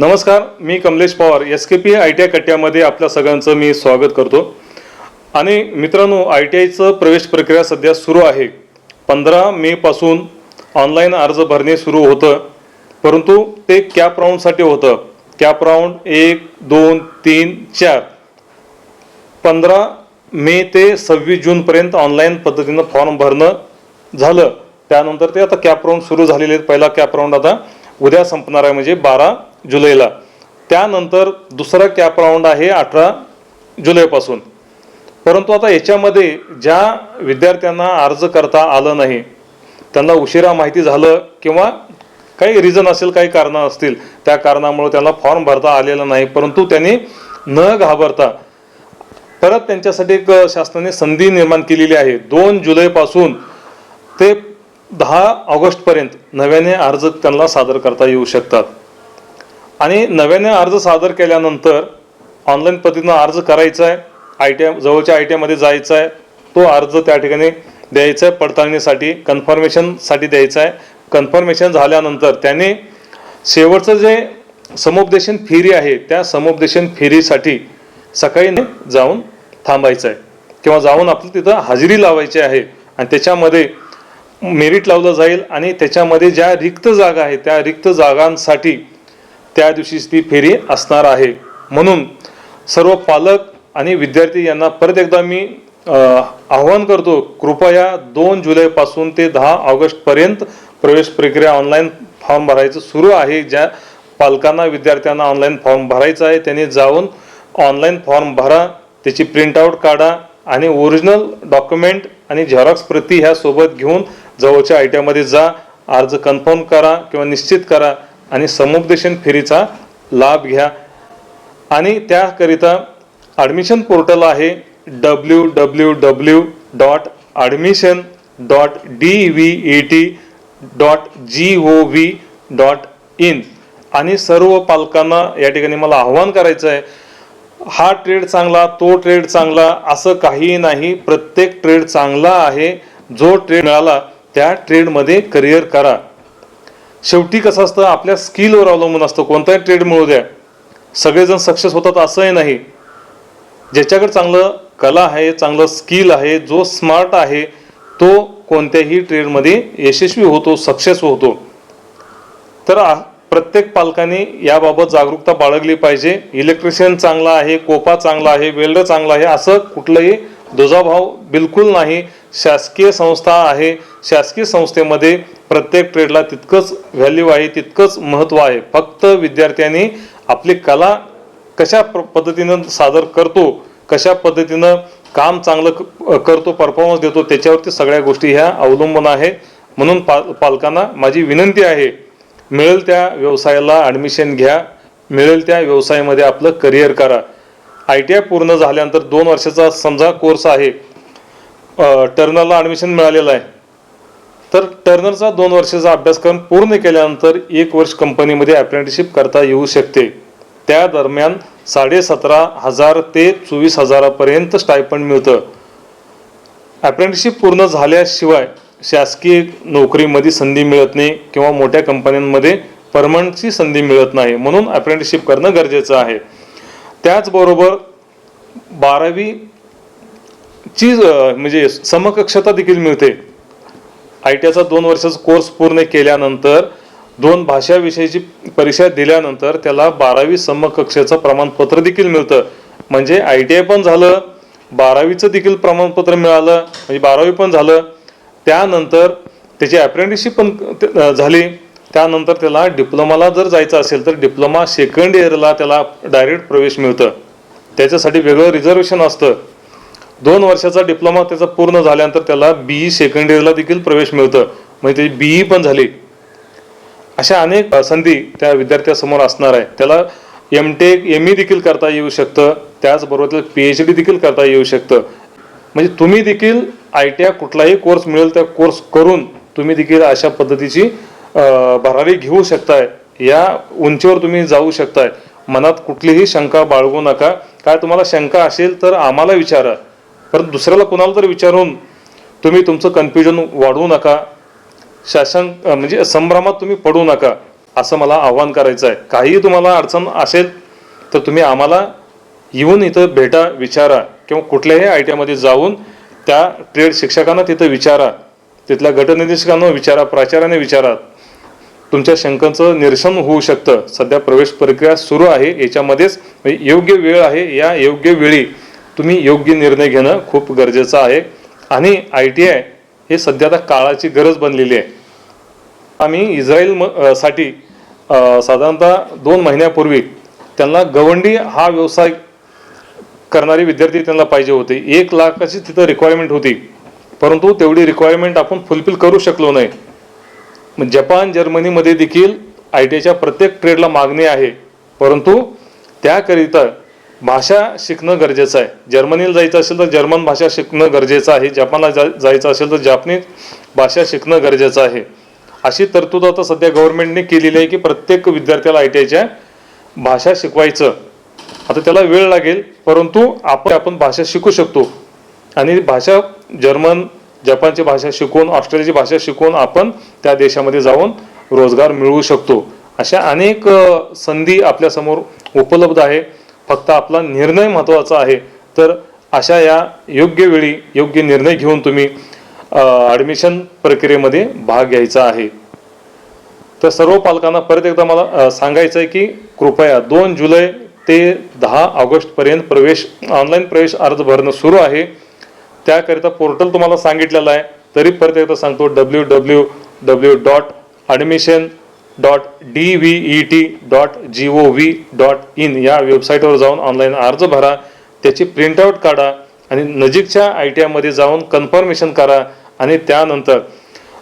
नमस्कार मी Kamlesh Pawar. S K P I T I कट्ट्यामध्ये आपल्या सगळ्यांचं मी स्वागत करतो. आणि मित्रांनो आय टी आयचं प्रवेश प्रक्रिया सध्या सुरू आहे. पंधरा मेपासून ऑनलाईन अर्ज भरणे सुरू होतं. परंतु ते कॅप राऊंडसाठी होतं. कॅप राऊंड एक दोन तीन चार. पंधरा मे ते सव्वीस जूनपर्यंत ऑनलाईन पद्धतीनं फॉर्म भरणं झालं. त्यानंतर ते आता कॅप राऊंड सुरू झालेले आहेत. पहिला कॅप राऊंड आता उद्या संपणार आहे म्हणजे बारा जुलैला. त्यानंतर दुसरा कॅप राऊंड आहे अठरा जुलैपासून. परंतु आता याच्यामध्ये ज्या विद्यार्थ्यांना अर्ज करता आलं नाही त्यांना उशिरा माहिती झालं किंवा काही रिझन असेल काही कारणं असतील त्या कारणामुळे त्यांना फॉर्म भरता आलेला नाही परंतु त्यांनी न घाबरता परत त्यांच्यासाठी एक शासनाने संधी निर्माण केलेली आहे. दोन जुलैपासून ते दहा ऑगस्टपर्यंत नव्याने अर्ज त्यांना सादर करता येऊ शकतात. आणि नव्याने अर्ज सादर केल्यानंतर ऑनलाईन पद्धतीनं अर्ज करायचा आहे आय टी आय जवळच्या आय टी आयमध्ये जायचा आहे तो अर्ज त्या ठिकाणी द्यायचा आहे पडताळणीसाठी कन्फर्मेशनसाठी द्यायचा आहे कन्फर्मेशन झाल्यानंतर त्याने शेवटचं जे समुपदेशन फेरी आहे त्या समुपदेशन फेरीसाठी सकाळी जाऊन थांबायचं आहे किंवा जाऊन आपलं तिथं हजेरी लावायची आहे आणि त्याच्यामध्ये मेरिट लावलं जाईल आणि त्याच्यामध्ये ज्या रिक्त जागा आहेत त्या रिक्त जागांसाठी त्या दिवशीच ती फेरी असणार आहे. म्हणून सर्व पालक आणि विद्यार्थी यांना परत एकदा मी आवाहन आव्हान करतो कृपया दोन जुलैपासून ते दहा ऑगस्टपर्यंत प्रवेश प्रक्रिया ऑनलाईन फॉर्म भरायचं सुरू आहे. ज्या पालकांना विद्यार्थ्यांना ऑनलाईन फॉर्म भरायचा आहे त्यांनी जाऊन ऑनलाईन फॉर्म भरा. त्याची प्रिंटआउट काढा आणि ओरिजिनल डॉक्युमेंट आणि झेरॉक्स प्रती ह्या सोबत घेऊन जवळच्या आय टी आयमध्ये जा. अर्ज कन्फर्म करा किंवा निश्चित करा. आणि समुपदेशन फेरीचा लाभ घ्या. आणि त्याकरिता ॲडमिशन पोर्टल आहे W W W dot admission dot D V E T dot G O V dot in आणि सर्व पालकांना या ठिकाणी मला आव्हान करायचं आहे हा ट्रेड चांगला तो ट्रेड चांगला असं काही नाही प्रत्येक ट्रेड चांगला आहे. जो ट्रेड मिळाला त्या ट्रेडमध्ये करिअर करा. शेवटी कसं असतं आपल्या स्किलवर अवलंबून असतं. कोणताही ट्रेड मिळू द्या. सगळेजण सक्सेस होतात असंही नाही. ज्याच्याकडे चांगलं कला आहे चांगलं स्किल आहे जो स्मार्ट आहे तो कोणत्याही ट्रेडमध्ये यशस्वी होतो सक्सेस होतो. तर प्रत्येक पालकाने याबाबत जागरूकता बाळगली पाहिजे. इलेक्ट्रिशियन चांगला आहे कोपा चांगला आहे वेल्डर चांगला आहे असं कुठलंही दुजाभाव बिलकुल नाही. शासकीय संस्था आहे. शासकीय संस्थेमध्ये प्रत्येक ट्रेडला तितकंच व्हॅल्यू आहे तितकंच महत्त्व आहे. फक्त विद्यार्थ्यांनी आपली कला कशा पद्धतीनं सादर करतो कशा पद्धतीनं काम चांगलं क- करतो परफॉर्मन्स देतो त्याच्यावरती सगळ्या गोष्टी ह्या अवलंबून आहे. म्हणून पा पालकांना माझी विनंती आहे मिळेल त्या व्यवसायाला ॲडमिशन घ्या मिळेल त्या व्यवसायामध्ये आपलं करिअर करा. आय टी आय पूर्ण झाल्यानंतर दोन वर्षाचा समजा कोर्स आहे टर्नरला ॲडमिशन मिळालेलं आहे. तर टर्नरचा दोन वर्षाचा अभ्यासक्रम पूर्ण केल्यानंतर एक वर्ष कंपनीमध्ये अप्रेंटिसशिप करता येऊ शकते. त्या दरम्यान साडेसतरा हजार ते चोवीस हजारापर्यंत स्टायपंड मिळतं. अप्रेंटिसशिप पूर्ण झाल्याशिवाय शासकीय नोकरीमध्ये संधी मिळत नाही किंवा मोठ्या कंपन्यांमध्ये परमनंटची संधी मिळत नाही. म्हणून अप्रेंटिसशिप करणं गरजेचं आहे. त्याचबरोबर बारावी ची म्हणजे समकक्षता देखील मिळते. आय टी आयचा दोन वर्षाचा कोर्स पूर्ण केल्यानंतर दोन भाषा विषयाची परीक्षा दिल्यानंतर त्याला बारावी समकक्षेचं प्रमाणपत्र देखील मिळतं. म्हणजे आय टी आय पण झालं बारावीचं देखील प्रमाणपत्र मिळालं म्हणजे बारावी पण झालं. त्यानंतर त्याची अप्रेंटिसशिप पण झाली. त्यानंतर त्याला डिप्लोमाला जर जायचं असेल तर डिप्लोमा सेकंड इयरला त्याला डायरेक्ट प्रवेश मिळतं. त्याच्यासाठी वेगळं रिझर्वेशन असतं. दोन वर्षाचा डिप्लोमा त्याचा पूर्ण झाल्यानंतर त्याला बीई सेकंड इयरला देखील प्रवेश मिळतं. म्हणजे त्याची बीई पण झाली. अशा अनेक संधी त्या विद्यार्थ्यासमोर असणार आहे. त्याला एम टेक एम ई देखील करता येऊ शकतं. त्याचबरोबर त्याला पी एच डी देखील करता येऊ शकतं. म्हणजे तुम्ही देखील आय टी आय कुठलाही कोर्स मिळेल त्या कोर्स करून तुम्ही देखील अशा पद्धतीची भरारी घेऊ शकताय या उंचीवर तुम्ही जाऊ शकताय. मनात कुठलीही शंका बाळगू नका. काय तुम्हाला शंका असेल तर आम्हाला विचारा. परत दुसऱ्याला कुणाला तर विचारून तुम्ही तुमचं कन्फ्युजन वाढवू नका. शासन म्हणजे संभ्रमात तुम्ही पडू नका असं मला आव्हान करायचं आहे काहीही तुम्हाला अडचण असेल तर तुम्ही आम्हाला येऊन इथं भेटा विचारा किंवा कुठल्याही आय टी आयमध्ये जाऊन त्या ट्रेड शिक्षकांना तिथं विचारा. तिथल्या गटनिर्देशकांना विचारा प्राचार्याने विचारा. तुमच्या शंकांचं निरसन होऊ शकतं. सध्या प्रवेश प्रक्रिया सुरू आहे. याच्यामध्येच म्हणजे योग्य वेळ आहे. या योग्य वेळी तुम्ही योग्य निर्णय घेणं खूप गरजेचं आहे. आणि आय टी आय हे सध्या आता काळाची गरज बनलेली आहे. आम्ही इस्रायल म- साठी साधारणतः दोन महिन्यापूर्वी त्यांना गवंडी हा व्यवसाय करणारे विद्यार्थी त्यांना पाहिजे होते. एक लाखाची तिथं रिक्वायरमेंट होती. परंतु तेवढी रिक्वायरमेंट आपण फुलफिल करू शकलो नाही. मग जपान जर्मनीमध्ये देखील आय टी आयच्या प्रत्येक ट्रेडला मागणी आहे. परंतु त्याकरिता भाषा शिकणं गरजेचं आहे. जर्मनीला जायचं असेल तर जर्मन भाषा शिकणं गरजेचं आहे. जपानला जा जायचं असेल तर जापनीज भाषा शिकणं गरजेचं आहे. अशी तरतूद आता सध्या गव्हर्नमेंटने केलेली आहे की प्रत्येक विद्यार्थ्याला आय टी आयच्या भाषा शिकवायचं. आता त्याला वेळ लागेल परंतु आपण आपण भाषा शिकू शकतो. आणि भाषा जर्मन जपानची भाषा शिकून ऑस्ट्रेलियाची भाषा शिकून आपण त्या देशामध्ये जाऊन रोजगार मिळवू शकतो. अशा अनेक संधी आपल्यासमोर उपलब्ध आहे. फक्त आपला निर्णय महत्त्वाचा आहे. तर अशा या योग्य वेळी योग्य निर्णय घेऊन तुम्ही ॲडमिशन प्रक्रियेमध्ये भाग घ्यायचा आहे. तर सर्व पालकांना परत एकदा मला सांगायचं आहे की कृपया दोन जुलै ते दहा ऑगस्टपर्यंत प्रवेश ऑनलाईन प्रवेश अर्ज भरणं सुरू आहे. त्याकरिता पोर्टल तुम्हाला सांगितलेलं आहे. तरी परत एकदा सांगतो W W W dot admission dot D V E T dot G O V dot in या वेबसाईटवर जाऊन ऑनलाईन अर्ज भरा. त्याची प्रिंटआउट काढा आणि नजीकच्या आय टी आयमध्ये जाऊन कन्फर्मेशन करा आणि त्यानंतर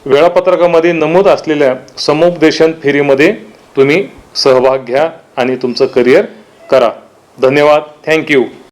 वेळापत्रकामध्ये नमूद असलेल्या समुपदेशन फेरीमध्ये तुम्ही सहभाग घ्या आणि तुमचं करिअर करा. धन्यवाद. थँक्यू